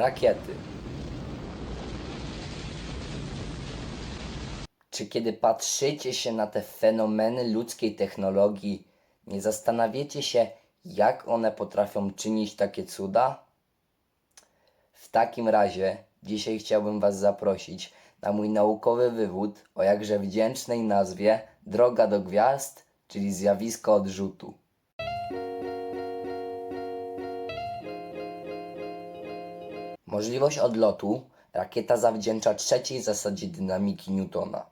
rakiety. Czy kiedy patrzycie się na te fenomeny ludzkiej technologii, nie zastanawiacie się, jak one potrafią czynić takie cuda? W takim razie dzisiaj chciałbym Was zaprosić na mój naukowy wywód o jakże wdzięcznej nazwie Droga do Gwiazd, czyli zjawisko odrzutu. Możliwość odlotu rakieta zawdzięcza trzeciej zasadzie dynamiki Newtona.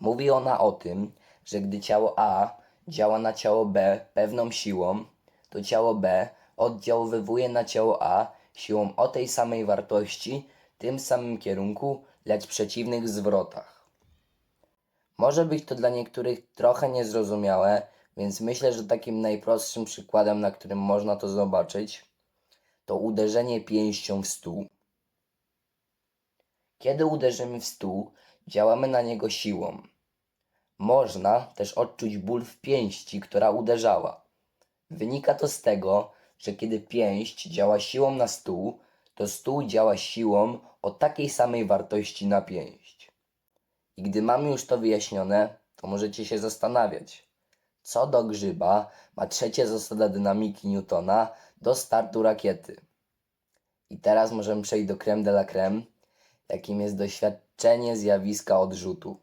Mówi ona o tym, że gdy ciało A działa na ciało B pewną siłą, to ciało B oddziaływuje na ciało A siłą o tej samej wartości, tym samym kierunku, lecz przeciwnych zwrotach. Może być to dla niektórych trochę niezrozumiałe, więc myślę, że takim najprostszym przykładem, na którym można to zobaczyć, to uderzenie pięścią w stół. Kiedy uderzymy w stół, działamy na niego siłą. Można też odczuć ból w pięści, która uderzała. Wynika to z tego, że kiedy pięść działa siłą na stół, to stół działa siłą o takiej samej wartości na pięść. I gdy mamy już to wyjaśnione, to możecie się zastanawiać, co do grzyba ma trzecia zasada dynamiki Newtona do startu rakiety. I teraz możemy przejść do creme de la creme, jakim jest doświadczenie zjawiska odrzutu.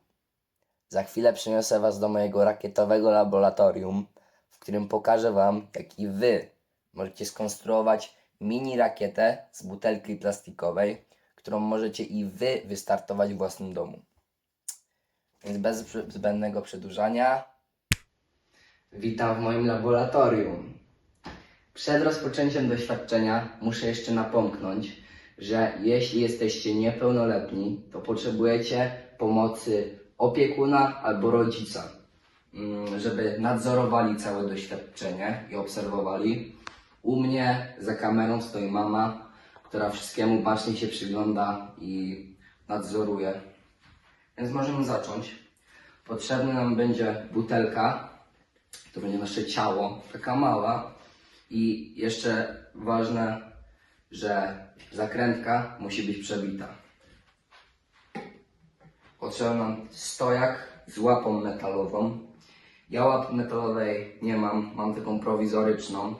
Za chwilę przeniosę Was do mojego rakietowego laboratorium, w którym pokażę Wam, jak i Wy możecie skonstruować mini rakietę z butelki plastikowej, którą możecie i Wy wystartować w własnym domu. Więc bez zbędnego przedłużania, witam w moim laboratorium. Przed rozpoczęciem doświadczenia muszę jeszcze napomknąć, że jeśli jesteście niepełnoletni, to potrzebujecie pomocy opiekuna albo rodzica, mm, żeby nadzorowali całe doświadczenie i obserwowali. U mnie za kamerą stoi mama, która wszystkiemu bacznie się przygląda i nadzoruje. Więc możemy zacząć. Potrzebna nam będzie butelka, to będzie nasze ciało, taka mała. I jeszcze ważne, że zakrętka musi być przebita. Potrzeba nam stojak z łapą metalową. Ja łapy metalowej nie mam, mam taką prowizoryczną,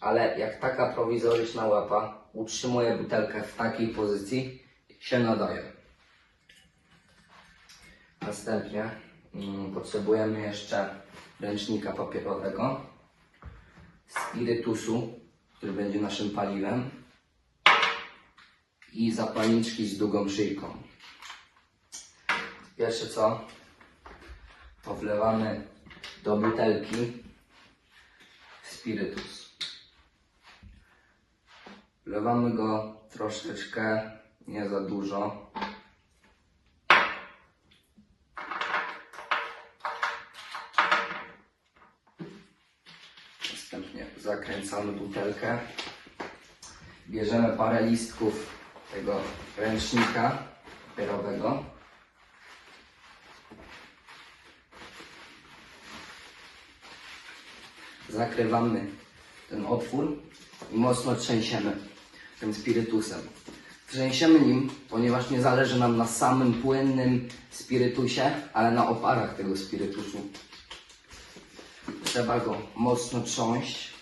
ale jak taka prowizoryczna łapa utrzymuje butelkę w takiej pozycji, się nadaje. Następnie mm, potrzebujemy jeszcze ręcznika papierowego spirytusu, który będzie naszym paliwem i zapalniczki z długą szyjką. Pierwsze co, to wlewamy do butelki spirytus. Wlewamy go troszeczkę, nie za dużo. Następnie zakręcamy butelkę. Bierzemy parę listków tego ręcznika papierowego. Zakrywamy ten otwór i mocno trzęsiemy tym spirytusem. Trzęsiemy nim, ponieważ nie zależy nam na samym płynnym spirytusie, ale na oparach tego spirytusu. Trzeba go mocno trząść.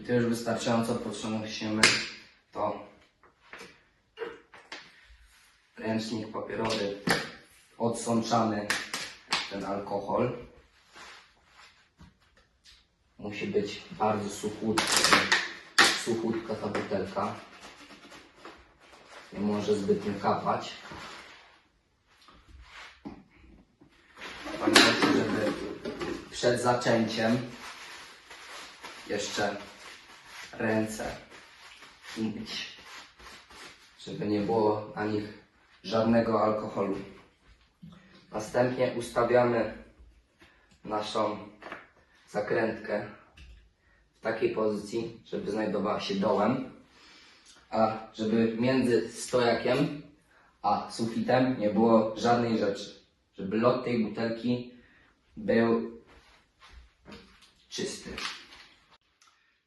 I to już wystarczająco potrząśniemy to ręcznik papierowy. Odsączamy ten alkohol. Musi być bardzo suchutka, suchutka ta butelka. Nie może zbytnio kapać. Pamiętajcie, żeby przed zaczęciem jeszcze ręce umyć, żeby nie było na nich żadnego alkoholu. Następnie ustawiamy naszą zakrętkę w takiej pozycji, żeby znajdowała się dołem, a żeby między stojakiem a sufitem nie było żadnej rzeczy. Żeby lot tej butelki był czysty.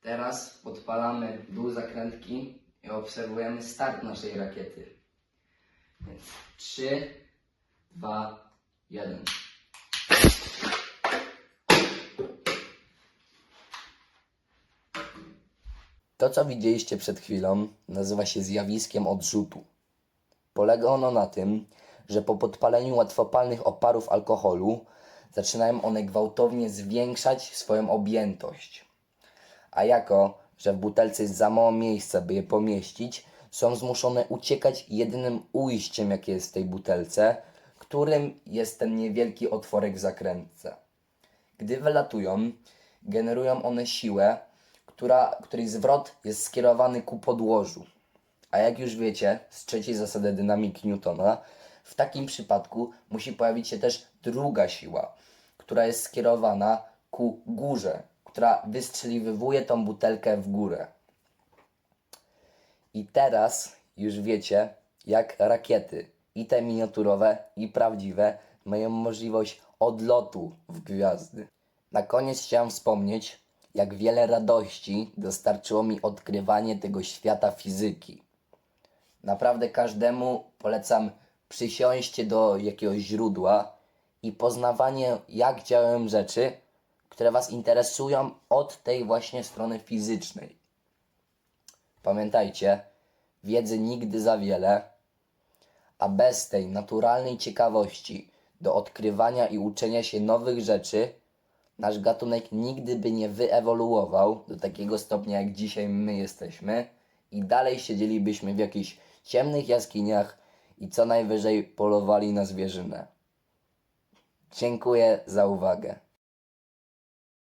Teraz podpalamy dół zakrętki i obserwujemy start naszej rakiety. Więc 3, 2, 1. To, co widzieliście przed chwilą, nazywa się zjawiskiem odrzutu. Polega ono na tym, że po podpaleniu łatwopalnych oparów alkoholu zaczynają one gwałtownie zwiększać swoją objętość. A jako, że w butelce jest za mało miejsca, by je pomieścić, są zmuszone uciekać jedynym ujściem, jakie jest w tej butelce, którym jest ten niewielki otworek w zakrętce. Gdy wylatują, generują one siłę, która, której zwrot jest skierowany ku podłożu. A jak już wiecie z trzeciej zasady dynamiki Newtona, w takim przypadku musi pojawić się też druga siła, która jest skierowana ku górze, która wystrzeliwuje tą butelkę w górę. I teraz już wiecie, jak rakiety, i te miniaturowe, i prawdziwe, mają możliwość odlotu w gwiazdy. Na koniec chciałem wspomnieć, jak wiele radości dostarczyło mi odkrywanie tego świata fizyki. Naprawdę każdemu polecam przysiąście do jakiegoś źródła i poznawanie, jak działają rzeczy, które Was interesują od tej właśnie strony fizycznej. Pamiętajcie, wiedzy nigdy za wiele, a bez tej naturalnej ciekawości do odkrywania i uczenia się nowych rzeczy, nasz gatunek nigdy by nie wyewoluował do takiego stopnia, jak dzisiaj my jesteśmy, i dalej siedzielibyśmy w jakichś ciemnych jaskiniach i co najwyżej polowali na zwierzynę. Dziękuję za uwagę.